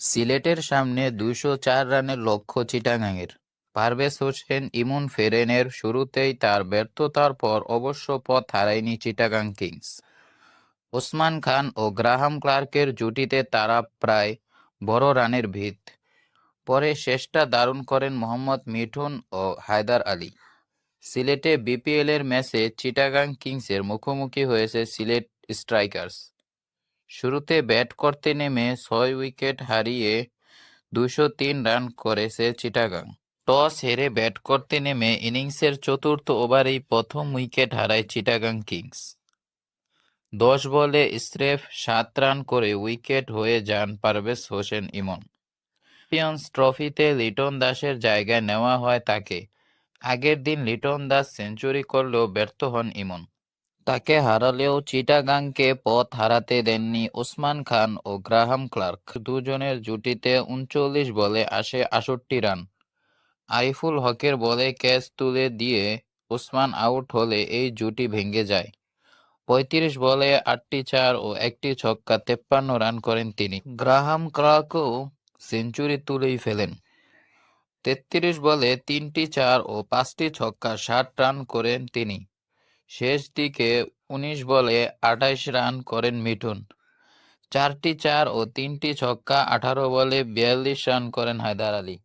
সিলেটের সামনে দুইশো চার রানের লক্ষ্য চিটাগাংয়ের। পারভেজ হোসেন ইমন ফেরেনের শুরুতেই তার ব্যর্থতার পর অবশ্য পথ হারায়নি চিটাগাং কিংস। ওসমান খান ও গ্রাহাম ক্লার্কের জুটিতে তারা প্রায় বড় রানের ভিত। পরে শেষটা দারুণ করেন মোহাম্মদ মিঠুন ও হায়দার আলী। সিলেটে বিপিএলের ম্যাচে চিটাগাং কিংসের মুখোমুখি হয়েছে সিলেট স্ট্রাইকার্স। শুরুতে ব্যাট করতে নেমে ছয় উইকেট হারিয়ে দুশো তিন রান করেছে চিটাগাং। টস হেরে ব্যাট করতে নেমে ইনিংসের চতুর্থ ওভারেই প্রথম উইকেট হারায় চিটাগাং কিংস। দশ বলে স্রেফ সাত রান করে উইকেট হয়ে যান পারভেজ হোসেন ইমন। চ্যাম্পিয়ন্স ট্রফিতে লিটন দাসের জায়গায় নেওয়া হয় তাকে। আগের দিন লিটন দাস সেঞ্চুরি করলেও ব্যর্থ হন ইমন। তাকে হারালেও চিটাগাংকে পথ হারাতে দেননি ওসমান খান ও গ্রাহাম ক্লার্ক। দুজনের জুটিতে উনচল্লিশ বলে আসে আষট্টি রান। আরিফুল হকের বলে ক্যাচ তুলে দিয়ে ওসমান আউট হলে এই জুটি ভেঙে যায়। পঁয়ত্রিশ বলে আটটি চার ও একটি ছক্কা তেপ্পান্ন রান করেন তিনি। গ্রাহাম ক্লার্কও সেঞ্চুরি তুলেই ফেলেন। তেত্রিশ বলে তিনটি চার ও পাঁচটি ছক্কা ষাট রান করেন তিনি। শেষ দিকে উনিশ বলে আঠাইশ রান করেন মিঠুন। চারটি চার ও তিনটি ছক্কা, আঠারো বলে বিয়াল্লিশ রান করেন হায়দার আলী।